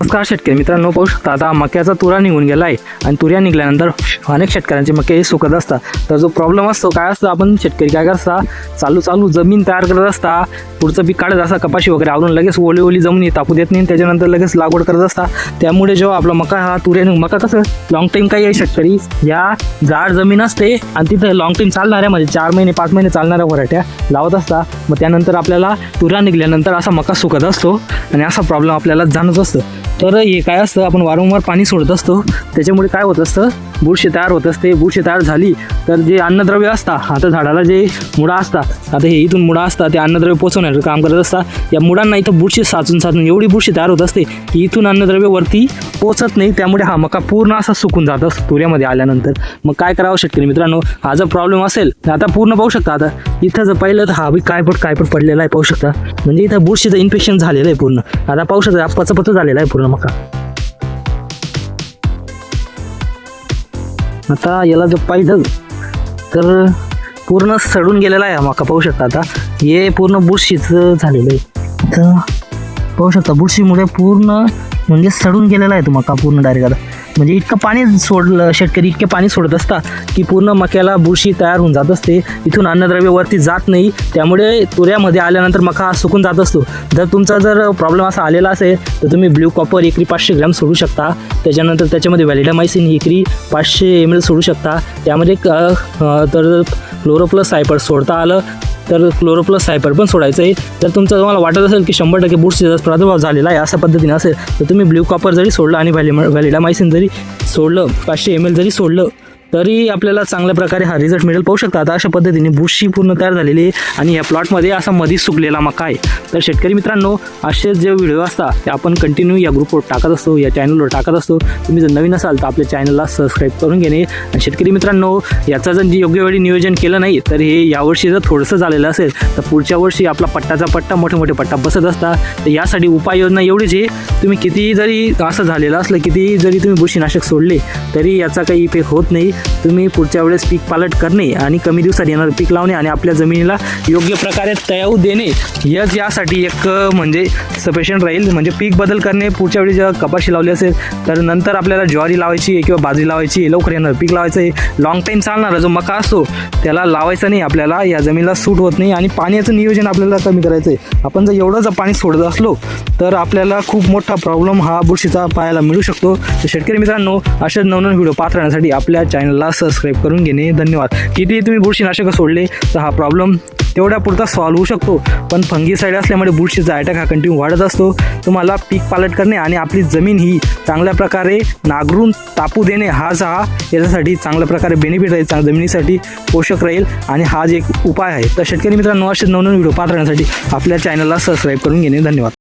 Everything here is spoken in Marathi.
नमस्कार शेतकरी मित्रांनो पाहू शकता आता मक्याचा तुरा निघून गेला आहे आणि तुऱ्या निघाल्यानंतर अनेक शेतकऱ्यांचे मके हे सुकत असतात. तर जो प्रॉब्लेम असतो काय असतो आपण शेतकरी काय करता चालू चालू जमीन तयार करत असता पुढचं पीक काढत असता कपाशी वगैरे आवरून लगेच ओली ओली जमिनी तापू देत नाही त्याच्यानंतर लगेच लागवड करत असता. त्यामुळे जेव्हा आपला मका हा तुऱ्या निघ- मका कसं लॉंग टाईम काही आहे शेतकरी? या जाड जमीन असते आणि तिथं लॉंग टाईम चालणाऱ्या म्हणजे चार महिने पाच महिने चालणाऱ्या व्हरायट्या लावत असता. मग त्यानंतर आपल्याला तुऱ्या निघाल्यानंतर असा मका सुकत असतो आणि असा प्रॉब्लेम आपल्याला जाणत असतं. तर हे काय असतं आपण वारंवार पाणी सोडत असतो. त्याच्यामुळे काय होत असतं बुरशी तयार होत असते. बुरशी तयार झाली तर जे अन्नद्रव्य असतात आता झाडाला जे मुळा असतात आता हे इथून मुळा असतात ते अन्नद्रव्य पोचवण्याचं काम करत असतात. या मुळांना इथं बुरशी साचून साचून एवढी बुरशी तयार होत असते की इथून अन्नद्रव्य वरती पोचत नाही. त्यामुळे हा मका पूर्ण असा सुकून जात असतो तुऱ्यामध्ये आल्यानंतर. मग काय करावं शेतकरी मित्रांनो? हा जर प्रॉब्लेम असेल तर आता पूर्ण पाहू शकता आता. इथं जर पाहिलं तर हा बी कायपट कायपट पडलेला आहे पाहू शकता. म्हणजे इथं बुरशीचं इन्फेक्शन झालेलं आहे पूर्ण. आता पाहू शकता पचपच झालेला आहे पूर्ण. मका. आता याला जर पाहिलं तर पूर्ण सडून गेलेला आहे मका पाहू शकता आता. हे पूर्ण बुरशीचं झालेलं आहे. तर पाहू शकता बुरशीमुळे पूर्ण म्हणजे सडून गेलेला आहे तो मका पूर्ण डायरेक्ट आता. म्हणजे इतकं पाणी सोडलं शेतकरी इतके पाणी सोडत असता की पूर्ण मक्याला बुरशी तयार होऊन जात असते. इथून अन्नद्रव्य वरती जात नाही. त्यामुळे तुऱ्यामध्ये आल्यानंतर मका हा सुकून जात असतो. जर तुमचा जर प्रॉब्लेम असा आलेला असेल तर तुम्ही ब्ल्यू कॉपर एकरी पाचशे ग्रॅम सोडू शकता. त्याच्यानंतर त्याच्यामध्ये व्हॅलिडामायसिन एकरी पाचशे एम एल सोडू शकता. त्यामध्ये क- तर क्लोरोप्लस सायपर सोडता आलं. तर क्लोरोप्लस सायपर पण सोडायचं आहे. जर तुमचं तुम्हाला वाटत असेल की शंभर टक्के बुट्सचा प्रादुर्भाव झालेला आहे अशा पद्धतीने असेल तर तुम्ही ब्ल्यू कॉपर जरी सोडलं आणि व्हॅलिम व्हॅलिडामायसिन जरी सोडलं पाचशे एम एल जरी सोडलं तरी आपल्याला चांगल्या प्रकारे हा रिझल्ट मिळेल. पाहू शकता आता अशा पद्धतीने बुरशी पूर्ण तयार झालेली आहे. आणि या प्लॉटमध्ये असा मधी सुकलेला मका आहे. तर शेतकरी मित्रांनो असे जे व्हिडिओ असतात ते आपण कंटिन्यू या ग्रुपवर टाकत असतो या चॅनलवर टाकत असतो. तुम्ही जर नवीन असाल तर आपल्या चॅनलला सबस्क्राईब करून घेणे. आणि शेतकरी मित्रांनो याचा जर योग्य वेळी नियोजन केलं नाही तर हे यावर्षी जर थोडंसं झालेलं असेल तर पुढच्या वर्षी आपला पट्टाचा पट्टा मोठे मोठे पट्टा बसत असतात तर यासाठी उपाययोजना एवढीच आहे. तुम्ही कितीही जरी असं झालेलं असलं कितीही जरी तुम्ही बुरशीनाशक सोडले तरी याचा काही इफेक्ट होत नाही. तुम्ही पुढच्या वेळेस पीक पालट करणे आणि कमी दिवसात येणारं पीक लावणे आणि आपल्या जमिनीला योग्य प्रकारे तयाऊ देणे यच यासाठी एक म्हणजे सफिशियंट राहील. म्हणजे पीक बदल करणे पुढच्या वेळी जेव्हा कपाशी लावली असेल तर नंतर आपल्याला ज्वारी लावायची आहे किंवा बाजरी लावायची आहे लवकर येणार पीक लावायचं आहे. लॉंग टाईम चालणारा जो मका असतो त्याला लावायचा नाही. आपल्याला या जमिनीला सूट होत नाही आणि पाण्याचं नियोजन आपल्याला कमी करायचं आहे आपण जर एवढं जर पाणी सोडत असलो तर आपल्याला खूप मोठा प्रॉब्लेम हा बुरशीचा पाहायला मिळू शकतो. तर शेतकरी मित्रांनो असेच नवनवीन व्हिडिओ पाहत राहण्यासाठी आपल्या चॅनलला सबस्क्राईब करून घेणे. धन्यवाद. किती तुम्ही बुरशीनाशकं सोडले तर हा प्रॉब्लेम तेवढ्या पुरता सॉल्व्ह होऊ शकतो. पण फंगी साईड असल्यामुळे बुरशीचा अटॅक हा कंटिन्यू वाढत असतो. तुम्हाला पीक पालट करणे आणि आपली जमीन ही चांगल्या प्रकारे नांगरून तापू देणे हाच हा याच्यासाठी चांगल्या प्रकारे बेनिफिट राहील चांग जमिनीसाठी पोषक राहील आणि हा जे एक उपाय आहे. तर शेतकरी मित्रांनो असे नवनवीन व्हिडिओ पाहत राहण्यासाठी आपल्या चॅनलला सबस्क्राईब करून घेणे. धन्यवाद.